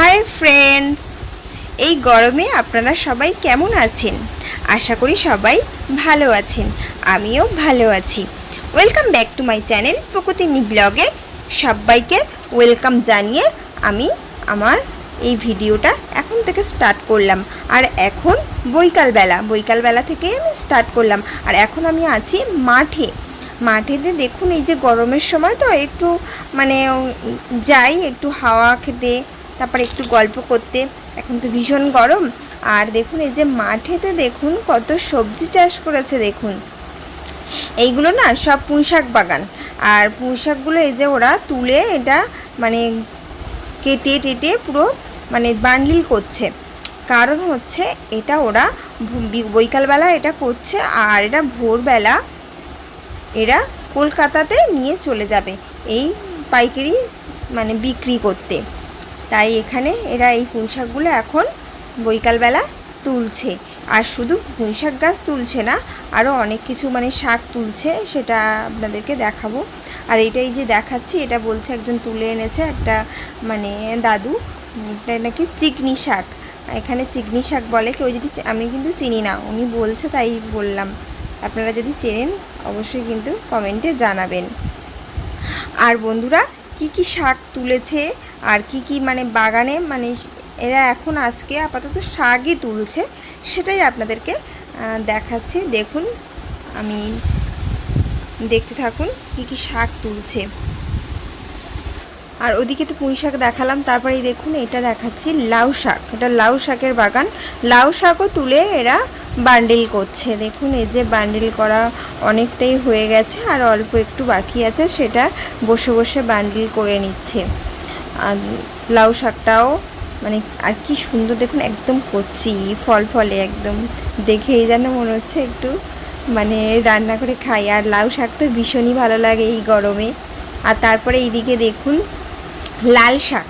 Hi friends এই গরমে আপনারা সবাই কেমন আছেন? আশা করি সবাই ভালো আছেন। আমিও ভালো আছি। Welcome back to my channel প্রকৃতিনী ব্লগে সবাইকে ওয়েলকাম জানিয়ে আমি আমার এই ভিডিওটা এখন থেকে স্টার্ট করলাম। আর এখন বৈকালবেলা বৈকালবেলা থেকে আমি স্টার্ট করলাম। আর এখন আমি আছি মাঠে। মাঠেতে দেখুন, এই যে গরমের সময় তো একটু মানে যাই, একটু হাওয়া খেতে তারপরে একটু গল্প করতে। এখন তো ভীষণ গরম। আর দেখুন, এই যে মাঠেতে দেখুন, কত সবজি চাষ করেছে দেখুন। এইগুলো না সব পুঁইশাক বাগান। আর পুঁইশাকগুলো এই যে ওরা তুলে এটা মানে কেটে টেটে পুরো মানে বান্ডিল করছে। কারণ হচ্ছে এটা ওরা বৈকালবেলা এটা করছে আর এটা ভোরবেলা এরা কলকাতাতে নিয়ে চলে যাবে এই পাইকারি মানে বিক্রি করতে। তাই এখানে এরা এই পুঁইশাকগুলো এখন বৈকালবেলা তুলছে। আর শুধু পুঁইশাক গাছ তুলছে না আরও অনেক কিছু মানে শাক তুলছে, সেটা আপনাদেরকে দেখাবো। আর এটাই যে দেখাচ্ছি, এটা বলছে একজন তুলে এনেছে একটা মানে দাদু, এটা নাকি চিকনি শাক। এখানে চিকনি শাক বলে, কেউ যদি আমি কিন্তু চিনি না, উনি বলছে তাই বললাম। আপনারা যদি চেনেন, অবশ্যই কিন্তু কমেন্টে জানাবেন। আর বন্ধুরা, কি কি শাক তুলেছে? আর কি কি মানে বাগানে মানে এরা এখন আজকে আপাতত শাকই তুলছে, সেটাই আপনাদেরকে দেখাচ্ছি। দেখুন, আমি দেখতে থাকুন কি কি শাক তুলছে। আর ওদিকে তো পুঁই শাক দেখালাম, তারপরেই দেখুন, এটা দেখাচ্ছি লাউ শাক। এটা লাউ শাকের বাগান। লাউ শাকও তুলে এরা বান্ডিল করছে। দেখুন, এই যে বান্ডিল করা অনেকটাই হয়ে গেছে, আর অল্প একটু বাকি আছে, সেটা বসে বসে বান্ডিল করে নিচ্ছে। আর লাউ শাকটাও মানে আর কি সুন্দর দেখুন, একদম কচি, ফল ফলে একদম। দেখেই যেন মনে হচ্ছে একটু মানে রান্না করে খাই। আর লাউ শাক তো ভীষণই ভালো লাগে এই গরমে। আর তারপরে এইদিকে দেখুন, লাল শাক।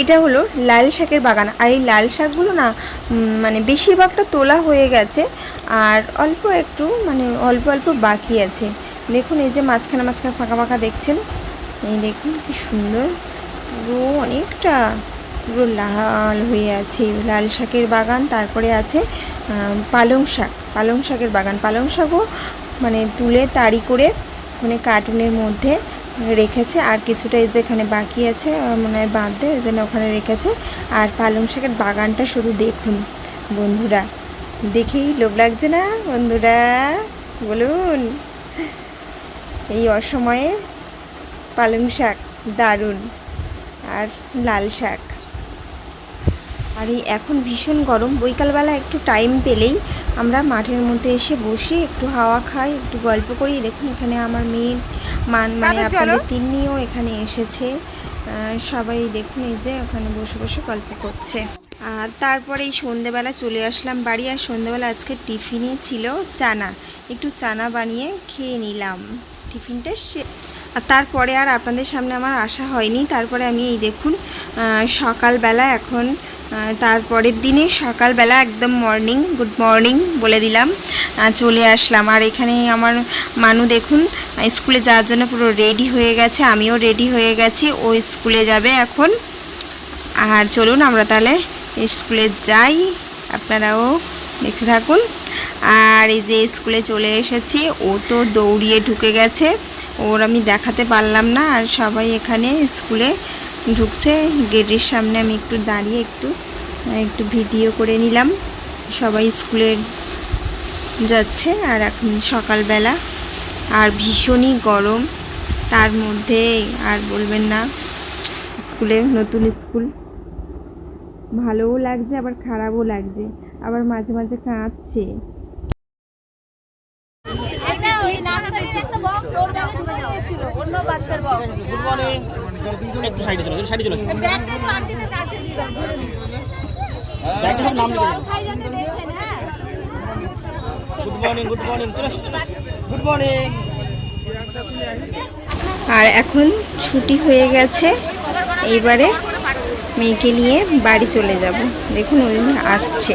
এটা হলো লাল শাকের বাগান। আর এই লাল শাকগুলো না মানে বেশিরভাগটা তোলা হয়ে গেছে। আর অল্প একটু মানে অল্প অল্প বাকি আছে। দেখুন, এই যে মাঝখানে মাঝখানে ফাঁকা ফাঁকা দেখছেন? এই দেখুন, কি সুন্দর। পুরো অনেকটা পুরো লাল হয়ে আছে, লাল শাকের বাগান, তারপরে আছে পালং শাক, পালং শাকের বাগান। পালং শাকও মানে তুলে তাড়ি করে মানে কার্টুনের মধ্যে রেখেছে, আর কিছুটা এই যে এখানে বাকি আছে মনে হয় বাঁধতে ওই জন্য ওখানে রেখেছে। আর পালং শাকের বাগানটা শুধু দেখুন বন্ধুরা, দেখেই লোভ লাগছে না বন্ধুরা? বলুন, এই অসময়ে পালং শাক দারুণ। আর লাল শাক। আর এই এখন ভীষণ গরম বৈকালবেলা একটু টাইম পেলেই আমরা মাঠের মধ্যে এসে বসি একটু হাওয়া খাই একটু গল্প করি। দেখুন এখানে আমার মেয়ের মান মানে আপনাদের তিন্নিও এখানে এসেছে। সবাই দেখুন এই যে ওখানে বসে বসে গল্প করছে। আর তারপরে এই সন্ধেবেলা চলে আসলাম বাড়ি আর সন্ধেবেলা আজকে টিফিনে ছিল চানা। একটু চানা বানিয়ে খেয়ে নিলাম। টিফিনটা সে আর তারপরে আর আপনাদের সামনে আমার আসা হয়নি। তারপরে আমি এই দেখুন সকালবেলা এখন তারপরের দিনে সকালবেলা একদম মর্নিং গুড মর্নিং বলে দিলাম চলে আসলাম। আর এখানে আমার মানু দেখুন স্কুলে যাওয়ার জন্য পুরো রেডি হয়ে গেছে, আমিও রেডি হয়ে গেছি, ও স্কুলে যাবে এখন। আর চলুন আমরা তাহলে স্কুলে যাই, আপনারাও দেখতে থাকুন। আর এই যে স্কুলে চলে এসেছি, ও তো দৌড়িয়ে ঢুকে গেছে। ওর আমি দেখাতে পারলাম না, আর সবাই এখানে স্কুলে ঢুকছে। গেটের সামনে আমি একটু দাঁড়িয়ে একটু একটু ভিডিও করে নিলাম। সবাই স্কুলে যাচ্ছে, আর এখন সকালবেলা। আর ভীষণই গরম, তার মধ্যে আর বলবেন না, স্কুলে নতুন স্কুল। ভালোও লাগছে, আবার খারাপও লাগছে। আবার মাঝে মাঝে কাঁদছে। আচ্ছা গুড মর্নিং হ্যাঁ। গুড মর্নিং গুড মর্নিং চলো গুড মর্নিং আর এখন ছুটি হয়ে গেছে এইবারে মেয়েকে নিয়ে বাড়ি চলে যাব। দেখুন ওই আসছে।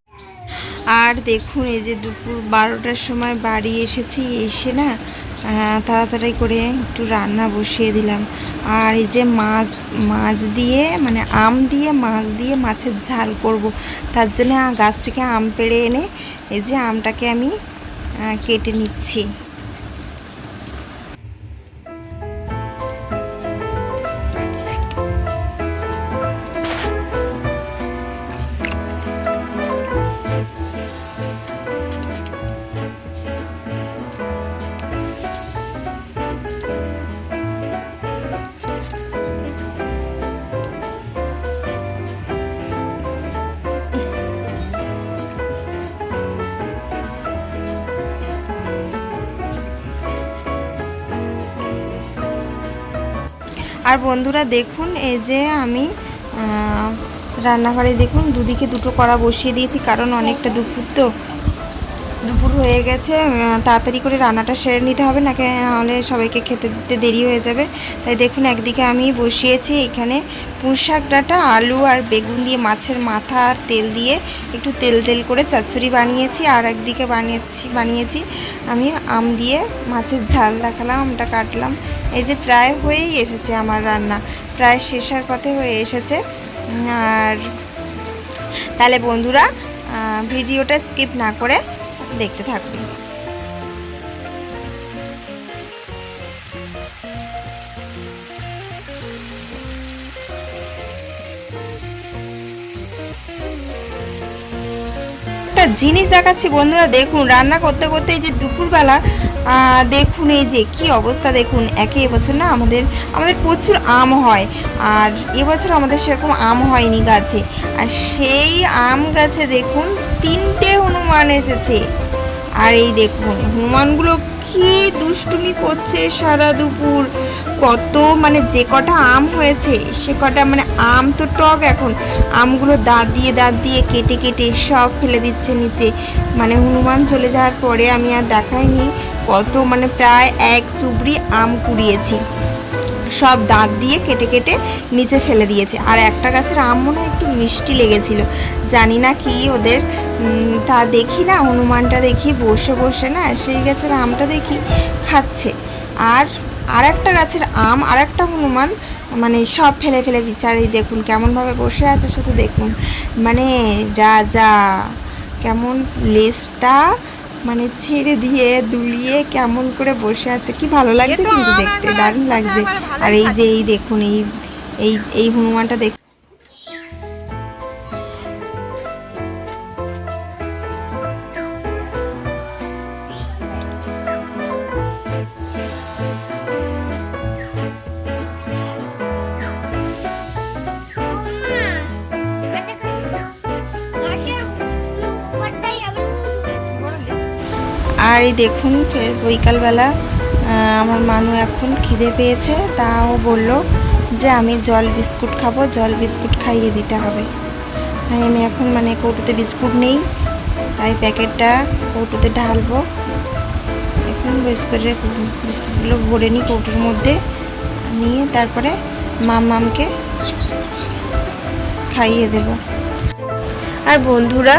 আর দেখুন, এই যে দুপুর বারোটার সময় বাড়ি এসেছি, এসে না তাড়াতাড়ি করে একটু রান্না বসিয়ে দিলাম। আর এই যে মাছ মাছ দিয়ে মানে আম দিয়ে, মাছ দিয়ে মাছের ঝাল করব। তার জন্য গাছ থেকে আম পেড়ে এনে এই যে আমটাকে আমি কেটে নিচ্ছি। আর বন্ধুরা দেখুন, এই যে আমি রান্নাঘরে দেখুন, দুদিকে দুটো কড়া বসিয়ে দিয়েছি, কারণ অনেকটা দুপুর তো। দুপুর হয়ে গেছে তাড়াতাড়ি করে রান্নাটা সেরে নিতে হবে, নাকি নাহলে সবাইকে খেতে দিতে দেরি হয়ে যাবে। তাই দেখুন, একদিকে আমি বসিয়েছি, এখানে পুঁই শাক ডাঁটা, আলু আর বেগুন দিয়ে মাছের মাথা আর তেল দিয়ে একটু তেল তেল করে চচ্চড়ি বানিয়েছি, আর একদিকে বানিয়েছি বানিয়েছি আমি আম দিয়ে মাছের ঝাল দেখালাম, আমটা কাটলাম। এই যে প্রায় হয়েই এসেছে আমার রান্না। প্রায় শেষের পথে হয়ে এসেছে। আর তাহলে বন্ধুরা ভিডিওটা স্কিপ না করে দেখতে থাকবে। একটা জিনিস দেখাচ্ছি বন্ধুরা, দেখুন, রান্না করতে করতে এই যে দুপুরবেলা দেখুন, এই যে কি অবস্থা, দেখুন, একে এবছর না আমাদের আমাদের প্রচুর আম হয়। আর এবছর আমাদের সেরকম আম হয়নি গাছে। আর সেই আম গাছে দেখুন, তিনটে হনুমান এসেছে। আর এই দেখুন, হনুমানগুলো কি দুষ্টুমি করছে সারা দুপুর। কত মানে যে কটা আম হয়েছে, সে কটা মানে আম তো টক এখন। আমগুলো দাঁত দিয়ে দাঁত দিয়ে কেটে কেটে সব ফেলে দিচ্ছে নিচে। মানে হনুমান চলে যাওয়ার পরে আমি আর দেখাইনি। কত মানে প্রায় এক চুবড়ি আম কুড়িয়েছি। সব দাঁত দিয়ে কেটে কেটে নিচে ফেলে দিয়েছে। আর একটা গাছের আম মনে হয় একটু মিষ্টি লেগেছিল। জানি না কি ওদের তা দেখি না, হনুমানটা দেখি, বসে বসে না, সেই গাছের আমটা দেখি খাচ্ছে। আর আর একটা গাছের আম, আর একটা হনুমান মানে সব ফেলে ফেলে বিচারি দেখুন, কেমনভাবে বসে আছে, শুধু দেখুন। মানে রাজা, কেমন লেজটা মানে ছেড়ে দিয়ে দুলিয়ে কেমন করে বসে আছে? কি ভালো লাগছে কিন্তু দেখতে? দারুণ লাগছে। আর এই যে এই দেখুন এই এই এই হনুমানটা দেখ আর এই দেখুন, ফের বিকালবেলা আমার মানু এখন খিদে পেয়েছে, তাও বলল যে আমি জল বিস্কুট খাব, জল বিস্কুট খাইয়ে দিতে হবে। তাই আমি এখন মানে কৌটোতে বিস্কুট নেই, তাই প্যাকেটটা কৌটোতে ঢালবো। এখন বিস্কুটের বিস্কুটগুলো ভরে নিই কৌটোর মধ্যে, নিয়ে তারপরে মাম মামকে খাইয়ে দেবো। আর বন্ধুরা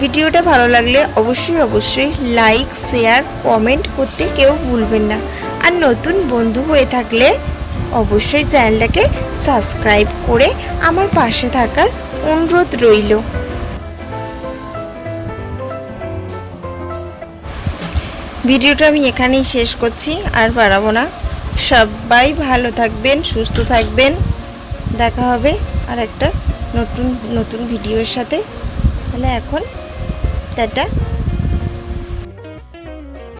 ভিডিওটা ভালো লাগলে অবশ্যই অবশ্যই লাইক শেয়ার কমেন্ট করতে কেউ ভুলবেন না। আর নতুন বন্ধু হয়ে থাকলে অবশ্যই চ্যানেলটাকে সাবস্ক্রাইব করে আমার পাশে থাকার অনুরোধ রইল। ভিডিওটা আমি এখানেই শেষ করছি, আর বাড়াবো না। সবাই ভালো থাকবেন, সুস্থ থাকবেন। দেখা হবে আর একটা নতুন নতুন ভিডিওর সাথে। তাহলে এখন টাটা